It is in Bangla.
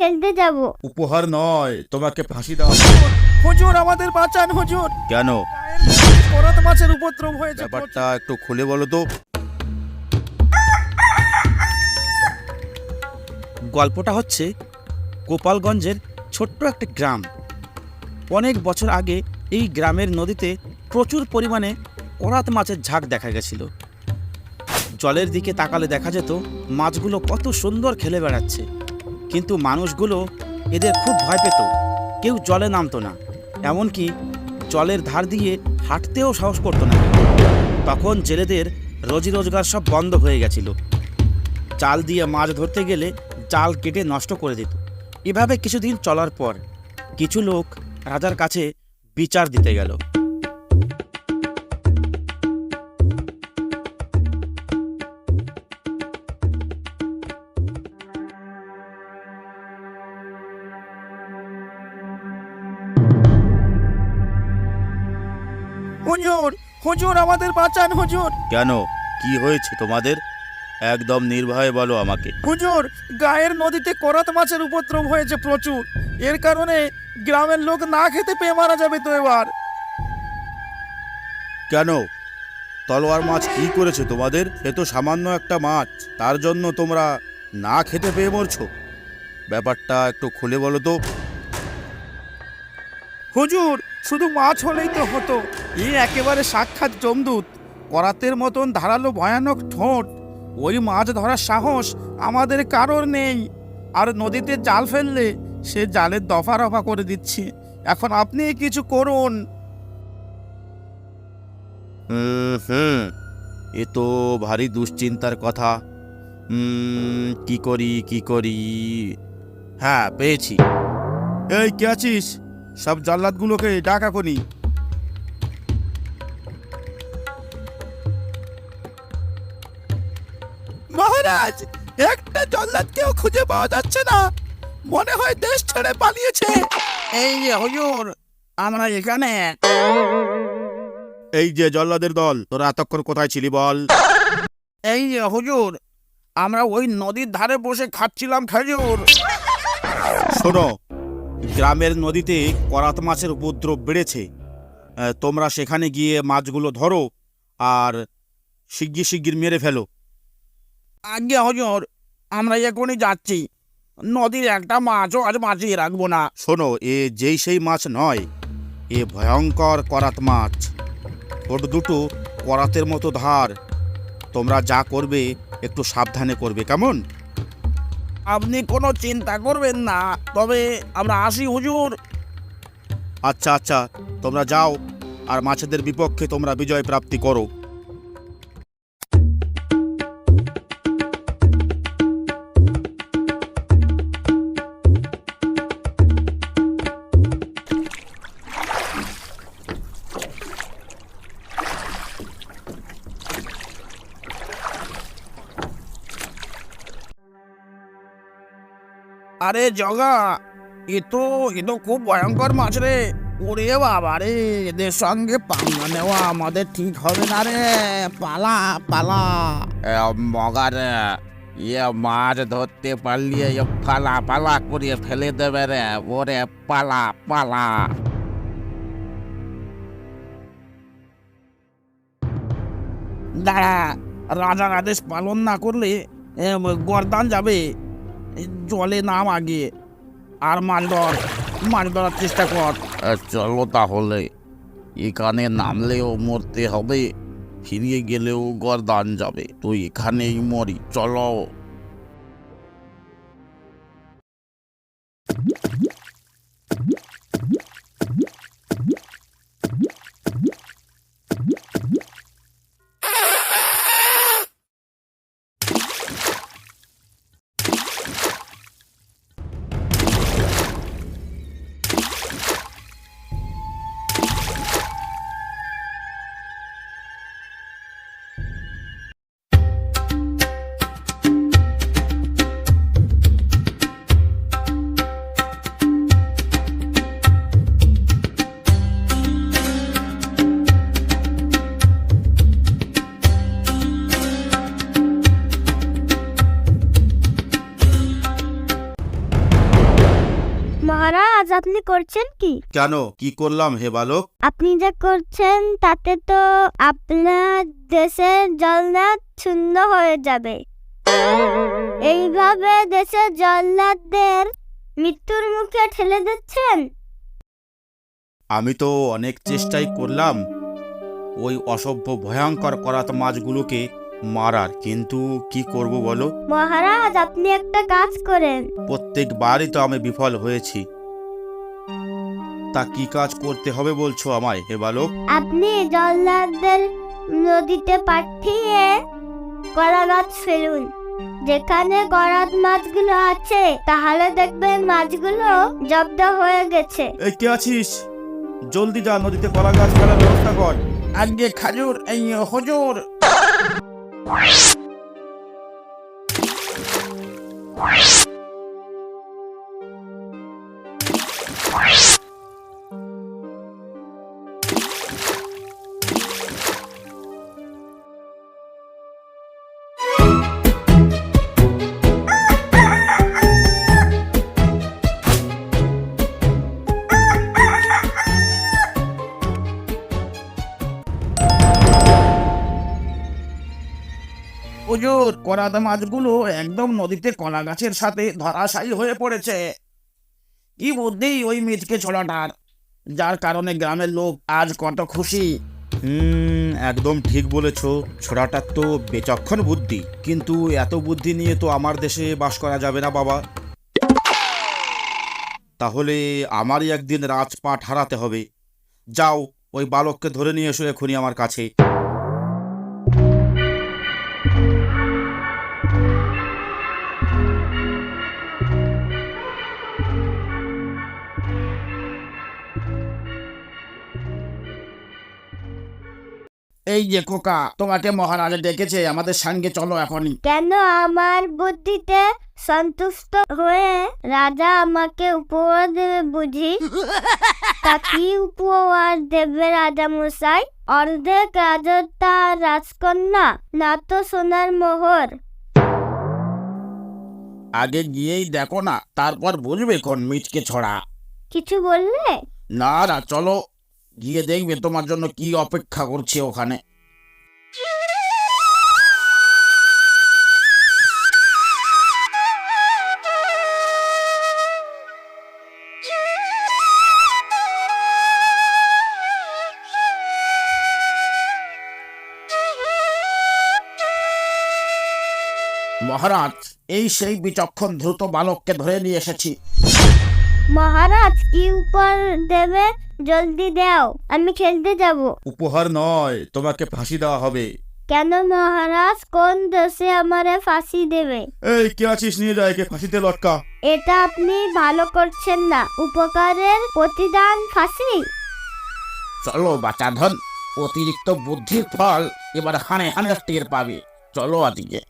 খেলতে যাব। উপহার নয় তোমাকে ফাঁসি দেওয়া হুজুর আমাদের বাঁচান হুজুর। কেন? করাত মাছের উপদ্রব হয়েছে ব্যাপারটা একটু খুলে বলো তো। গল্পটা হচ্ছে গোপালগঞ্জের ছোট্ট একটা গ্রাম। অনেক বছর আগে এই গ্রামের নদীতে প্রচুর পরিমাণে করাত মাছের ঝাঁক দেখা গেছিল। জলের দিকে তাকালে দেখা যেত মাছগুলো কত সুন্দর খেলে বেড়াচ্ছে। কিন্তু মানুষগুলো এদের খুব ভয় পেত। কেউ জলে নামতো না, এমনকি জলের ধার দিয়ে হাঁটতেও সাহস করতো না। তখন জেলেদের রোজি রোজগার সব বন্ধ হয়ে গেছিল। জাল দিয়ে মাছ ধরতে গেলে জাল কেটে নষ্ট করে দিত। এভাবে কিছুদিন চলার পর কিছু লোক রাজার কাছে বিচার দিতে গেল। হুজুর হুজুর আমাদের বাঁচান হুজুর। কেন? কি হয়েছে তোমাদের? একদম নির্ভয়ে বলো আমাকে। হুজুর গায়ের নদীতে করাত মাছের উপদ্রব হয়েছে প্রচুর। এর কারণে গ্রামের লোক না খেতে পেয়ে মারা যাবে তো এবার। কেন? তলোয়ার মাছ কি করেছে তোমাদের? এ তো সামান্য একটা মাছ। তার জন্য তোমরা না খেতে পেয়ে মরছো। ব্যাপারটা একটু খুলে বলো তো। হুজুর শুধু মাছ হলেই তো হতো। এ একেবারে সাক্ষাৎ জমদূত করাতের মতন ধারালো ভয়ানক ঠোঁট। ওই মাছ ধরার সাহস আমাদের কারোর নেই। আর নদীতে জাল ফেললে সে জালের দফা রফা করে দিচ্ছে। এখন আপনি কিছু করুন। হুম। এ তো ভারী দুশ্চিন্তার কথা। কি করি কি করি? হ্যাঁ পেয়েছি। এই কে আছিস? সব জাল্লাদগুলোকে ডাকা করি মহারাজ একটা জল্লাদকেও খুঁজে পাওয়া যাচ্ছে না। মনে হয় দেশ ছেড়ে পালিয়েছে। এই যে হুজুর আমরা এখানে এই যে জল্লাদের দল তোরা এতক্ষণ কোথায় ছিলি বল? এই যে হুজুর আমরা ওই নদীর ধারে বসে খাচ্ছিলাম খেজুর। শোনো গ্রামের নদীতে করাত মাছের উপদ্রব বেড়েছে। তোমরা সেখানে গিয়ে মাছগুলো ধরো আর শিগগির শিগগির মেরে ফেলো। আগে হজর, আমরা এখনই যাচ্ছি। নদীর একটা মাছও আজ বাঁচিয়ে রাখব না। শোনো, এ যেই সেই মাছ নয়, এ ভয়ঙ্কর করাত মাছ। ঠোঁট দুটো করাতের মতো ধার। তোমরা যা করবে, একটু সাবধানে করবে, কেমন? আপনি কোনো চিন্তা করবেন না, তবে আমরা আসি হুজুর। আচ্ছা আচ্ছা তোমরা যাও, আর মাছেদের বিপক্ষে তোমরা বিজয় প্রাপ্তি করো। আরে জগা এ তো এ তো খুব ভয়ঙ্কর মাছ রে। ওরে বাবা রে এদের সঙ্গে পাঙ্গা নেওয়া আমাদের ঠিক হবে না রে। পালা পালা। মগার ইয়ে মাছ ধরতে পারলিয়ে ইয়ে পালা পালা করে ফেলে দেবে রে। ওরে পালা পালা। দাঁড়া রাজার আদেশ পালন না করলে গরদান যাবে। জলে নাম আগে, আর মাছ ধর মাছ ধরার চেষ্টা কর। চলো তাহলে, এখানে নামলেও মরতে হবে, ফিরিয়ে গেলেও গরদান যাবে তো এখানেই মরি, চলো। মহারাজ আপনি করছেন কি? কেন? কি করলাম হে বালক? আপনি যা করছেন তাতে তো আপনার দেশের জল্লাদ শূন্য হয়ে যাবে। এইভাবে দেশের জল্লাদদের মৃত্যুর মুখে ঠেলে দিচ্ছেন? আমি তো অনেক চেষ্টাই করলাম। ওই অসভ্য ভয়ঙ্কর করাত মাছগুলোকে মারার কিন্তু কি করব বলো? মহারাজ আপনি একটা কাজ করেন। প্রত্যেকবারই তো আমি বিফল হয়েছি। তা কি কাজ করতে হবে বলছো আমায় হে বালক? আপনি জল্লাদদের নদীতে পাঠিয়ে কলা গাছ ফেলুন। যেখানে করাত মাছগুলো আছে তাহলে দেখবেন মাছগুলো জব্দ হয়ে গেছে। এই কে আছিস? জলদি যা নদীতে কলা গাছ ফেলার ব্যবস্থা কর। আজকে খাজুর এই হজুর। Wow. হুজুর করাত মাছগুলো একদম নদীতে কলা গাছের সাথে ধরাশায়ী হয়ে পড়েছে। কি বুদ্ধি ওই মিচকে ছোড়াটার? যার কারণে গ্রামের লোক আজ কত খুশি। হুম, একদম ঠিক বলেছ। ছোড়াটার তো বেচক্ষণ বুদ্ধি। কিন্তু এত বুদ্ধি নিয়ে তো আমার দেশে বাস করা যাবে না, বাবা। তাহলে আমারই একদিন রাজপাট হারাতে হবে। যাও, ওই বালককে ধরে নিয়ে এসো এখনই আমার কাছে। এই যে খোকা তোমাকে মহারাজা ডেকেছে আমাদের সঙ্গে চলো এখনই। কেন আমার বুদ্ধিতে সন্তুষ্ট হয়ে রাজা আমাকে উপহার দেবে বুঝি? তা কি উপহার দেবে রাজা মশাই? অর্ধেক রাজত্ব আর রাজকন্যা না তো সোনার মোহর। আগে গিয়েই দেখো না তারপর বুঝবে কোন মিচকে ছড়া। কিছু বললে? না না চলো। গিয়ে দেখবে তোমার জন্য কি অপেক্ষা করছে ওখানে। মহারাজ, এই সেই বিচক্ষণ দ্রুত বালককে ধরে নিয়ে এসেছি। মহারাজ কি উপহার দেবে জলদি দাও আমি খেলতে যাব। উপহার নয় তোমাকে ফাঁসি দেওয়া হবে। কেন মহারাজ? কোন দেশে আমারে ফাঁসি দেবে? এই কে আছিস নিয়ে যায় একে ফাঁসিতে লটকা। এটা আপনি ভালো করছেন না। উপকারের প্রতিদান ফাঁসি। চলো বাচাধন অতিরিক্ত বুদ্ধির ফল এবার হানে হানে টের পাবে। চলো আদিকে।